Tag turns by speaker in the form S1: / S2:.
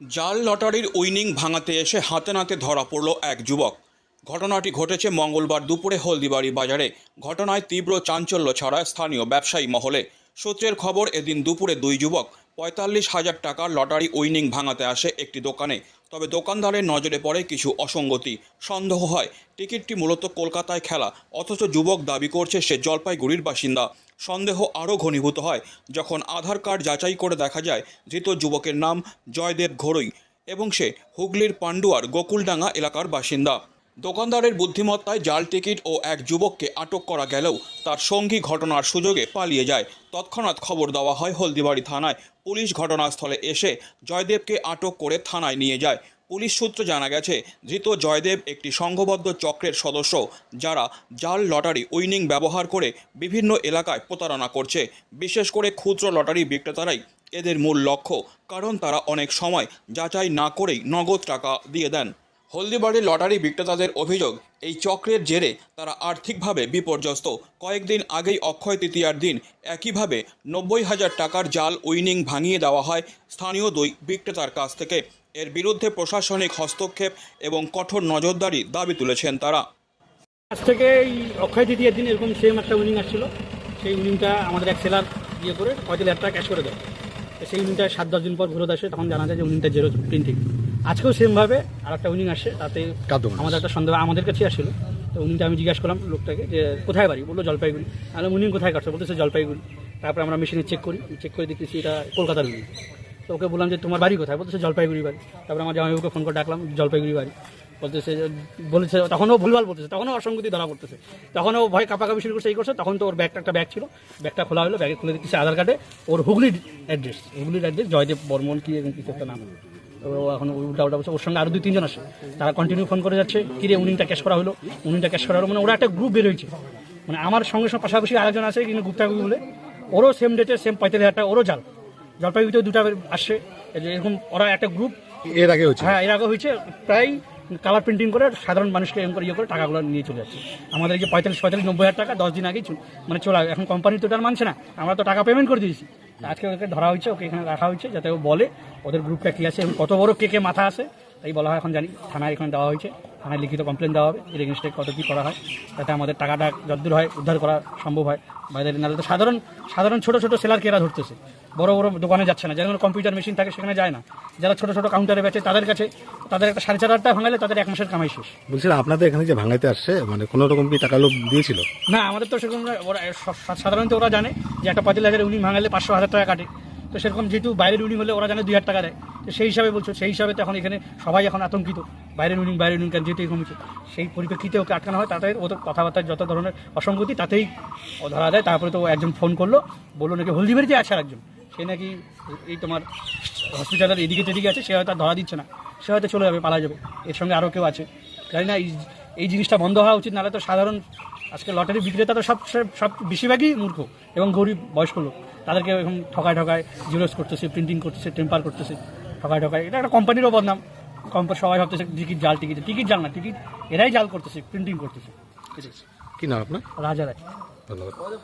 S1: জাল লটারির উইনিং ভাঙাতে এসে হাতে নাতে ধরা পড়ল এক যুবক। ঘটনাটি ঘটেছে মঙ্গলবার দুপুরে হলদিবাড়ি বাজারে। ঘটনায় তীব্র চাঞ্চল্য ছড়ায় স্থানীয় ব্যবসায়ী মহলে। সূত্রের খবর, এদিন দুপুরে দুই যুবক পঁয়তাল্লিশ হাজার টাকার লটারি উইনিং ভাঙাতে আসে একটি দোকানে। তবে দোকানদারের নজরে পড়ে কিছু অসঙ্গতি। সন্দেহ হয়, টিকিটটি মূলত কলকাতায় খেলা, অথচ যুবক দাবি করছে সে জলপাইগুড়ির বাসিন্দা। সন্দেহ আরও ঘনীভূত হয়, যখন আধার কার্ড যাচাই করে দেখা যায়, ধৃত যুবকের নাম জয়দেব ঘোড়ই এবং সে হুগলির পান্ডুয়ার গোকুলডাঙ্গা এলাকার বাসিন্দা। দোকানদারের বুদ্ধিমত্তায় জাল টিকিট ও এক যুবককে আটক করা গেলেও তার সঙ্গী ঘটনার সুযোগে পালিয়ে যায়। তৎক্ষণাৎ খবর দেওয়া হয় হলদিবাড়ি থানায়। পুলিশ ঘটনাস্থলে এসে জয়দেবকে আটক করে থানায় নিয়ে যায়। পুলিশ সূত্রে জানা গেছে, ধৃত জয়দেব একটি সংঘবদ্ধ চক্রের সদস্য, যারা জাল লটারি, উইনিং ব্যবহার করে বিভিন্ন এলাকায় প্রতারণা করছে। বিশেষ করে ক্ষুদ্র লটারি বিক্রেতারাই এদের মূল লক্ষ্য, কারণ তারা অনেক সময় যাচাই না করেই নগদ টাকা দিয়ে দেন। হলদিবাড়ির লটারি বিক্রেতাদের অভিযোগ, এই চক্রের জেরে তারা আর্থিকভাবে বিপর্যস্ত। কয়েকদিন আগেই অক্ষয় তৃতীয়ার দিন একইভাবে নব্বই হাজার টাকার জাল উইনিং ভাঙিয়ে দেওয়া হয় স্থানীয় দুই বিক্রেতার কাছ থেকে। এর বিরুদ্ধে প্রশাসনিক হস্তক্ষেপ এবং কঠোর নজরদারি দাবি তুলেছেন তারা।
S2: আজ থেকে এই অক্ষয় তৃতীয়ার দিন এরকম সেম একটা উইনিং আসছিল। সেই উইনিংটা আমাদের এক সেলার ইয়ে করে পঁয়তাল্লিশ হাজার টাকা ক্যাশ করে দেয়। সেই উইনিংটা সাত, দশ দিন পর ফেরত আসে, তখন জানা যায় যে উইনিংটা জেরো প্রিন্টিং আজকেও সেমভাবে আর একটা উইনিং আসে তাতে আমাদের একটা সন্দেহ আমাদের কাছে আসছিল। তো উনিটা আমি জিজ্ঞাসা করলাম লোকটাকে যে কোথায় বাড়ি? বলল জলপাইগুড়ি। আমি উইনিং কোথায় কাটছে? বলতেছে জলপাইগুড়ি। তারপরে আমরা মেশিনে চেক করি চেক করে দেখতেছি এটা কলকাতার উইনিং। তো ওকে বললাম যে তোমার বাড়ি কোথায়? বলতেছে জলপাইগুড়ি বাড়ি। তারপরে আমার জামাইবাবুকে ফোন করে ডাকলাম জলপাইগুড়ি বাড়ি। বলতেছে বলেছে তখনও ভুলভাল বলতেছে তখনও অসঙ্গতি ধরা পড়তেছে। তখন ও ভয় কাপাকাপি শুরু করছে এই করছে তখন তো ওর ব্যাগটা একটা ব্যাগ ছিল ব্যাগটা খোলা হলো ব্যাগে খুলে দিচ্ছে আধার কার্ডে ওর হুগলির অ্যাড্রেস হুগলির অ্যাড্রেস জয়দেব বর্মন কি এরকম কিছু একটা নাম। ও এখন উল্টা উল্টা বলছে ওর সঙ্গে আরও দুই তিনজন আসে তারা কন্টিনিউ ফোন করে যাচ্ছে কিরে উনিংটা ক্যাশ করা হলো? উনিংটা ক্যাশ করা হলো মানে ওরা একটা গ্রুপ বের হয়েছে। মানে আমার সঙ্গে সঙ্গে পাশাপাশি আরেকজন আছে কিন্তু গুপ্তাগুলি বলে। ওরও সেম ডেটে সেম পঁয়তাল্লিশ হাজার টাকা ওরও জাল। জলপাইগুড়িতেও দুটা আসছে। এরকম ওরা একটা গ্রুপ
S3: এর আগে হচ্ছে
S2: হ্যাঁ এর আগে হয়েছে। প্রায় কালার প্রিন্টিং করে সাধারণ মানুষকে এরকম করে ইয়ে করে টাকাগুলো নিয়ে চলে যাচ্ছে। আমাদের এই যে পঁয়তাল্লিশ পঁয়তাল্লিশ নব্বই হাজার টাকা দশ দিন আগেই মানে চলে। এখন কোম্পানি তো আর মানছে না। আমরা তো টাকা পেমেন্ট করে দিয়েছি। আজকে ওকে ধরা হয়েছে ওকে এখানে রাখা হয়েছে যাতে ও বলে ওদের গ্রুপটা কী আছে? এবং কত বড় কে কে মাথা আছে? তাই বলা হয় এখন জানি। থানায় এখানে দেওয়া হয়েছে। থানায় লিখিত কমপ্লেন দেওয়া হবে। এর এগেনস্টে কত কী করা হয়? যাতে আমাদের টাকাটা যদ্দূর হয় উদ্ধার করা সম্ভব হয়। বাইরে নাহলে তো সাধারণ সাধারণ ছোটো ছোটো সেলারকে এরা ধরতেছে। বড় বড় দোকানে যাচ্ছে না। যেমন কম্পিউটার মেশিন থাকে সেখানে যায় না। যারা ছোটো ছোটো কাউন্টারে বেচে তাদের কাছে তাদের একটা সাড়ে চার হাজার টাকা ভাঙালে তাদের এক মাসের কামাই শেষ।
S3: বলছিলাম আপনাদের এখানে যে ভাঙাইতে আসছে মানে কোনো রকম কি টাকা লোক দিয়েছিল?
S2: না আমাদের তো সেরকম সাধারণত ওরা জানে যে একটা পাঁচ হাজার উনি ভাঙালে পাঁচশো হাজার টাকা কাটে। তো সেরকম যেহেতু বাইরের উইনিং হলে ওরা জানে দুই হাজার টাকা দেয়। তো সেই হিসাবে বলছো, সেই হিসাবে তো এখন এখানে সবাই এখন আতঙ্কিত। বাইরের উইনিং বাইরের উইনিং যেহেতু এরকম সেই পরিপ্রেক্ষিতে ওকে আটকানো হয়, তাতে ওদের কথাবার্তার যত ধরনের অসঙ্গতি, তাতেই ও ধরা দেয় তারপরে তো ও একজন ফোন করল, বলল নাকি হলদিবাড়িতে আছে একজন সে নাকি এই তোমার হসপিটালের এদিকে তেদিকে আছে, সে হয়তো ধরা দিচ্ছে না। সে হয়তো চলে যাবে পালা যাবে। এর সঙ্গে আরও কেউ আছে। জানি না এই জিনিসটা বন্ধ হওয়া উচিত, নাহলে তো সাধারণ আজকে লটারি বিক্রেতা তো সব সব- বেশিরভাগই মূর্খ এবং গরিব বয়স্ক লোক। তাদেরকে এখন ঠকায় ঠকায় জিরোস করতেছে প্রিন্টিং করতেছে টেম্পার করতেছে ঠকায় ঠকায়। এটা একটা কোম্পানিরও বদনাম কোম্পানি সবাই ভাবতেছে টিকিট জাল টিকিট টিকিট জাল না টিকিট এরাই জাল করতেছে প্রিন্টিং করতেছে।
S3: কি নাম আপনার?
S2: রাজা রায়।
S3: ধন্যবাদ।